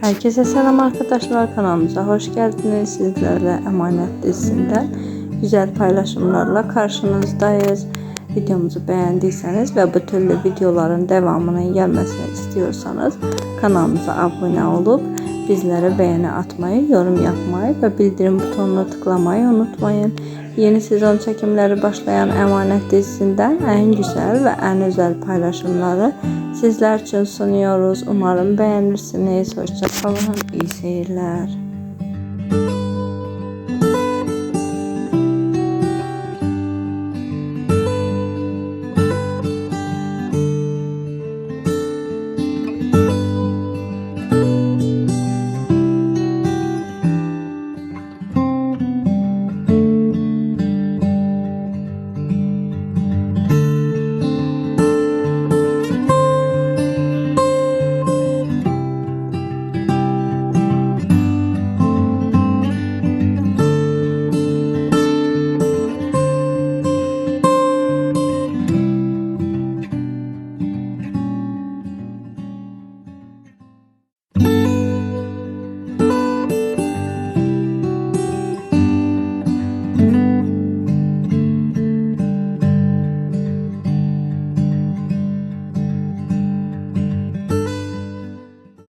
Herkese selam arkadaşlar kanalımıza hoş geldiniz. Sizlerle Emanet dizisinden güzel paylaşımlarla karşınızdayız. Videomuzu beğendiyseniz ve bu türlü videoların devamının gelmesini istiyorsanız kanalımıza abone olup bizlere beğeni atmayı, yorum yapmayı ve bildirim butonuna tıklamayı unutmayın. Yeni sezon çəkimləri başlayan Əmanət dizisindən ən gözəl və ən özəl paylaşımları sizlər üçün sunuyoruz. Umarım bəyənirsiniz. Hoşça kalın. İyi seyirlər.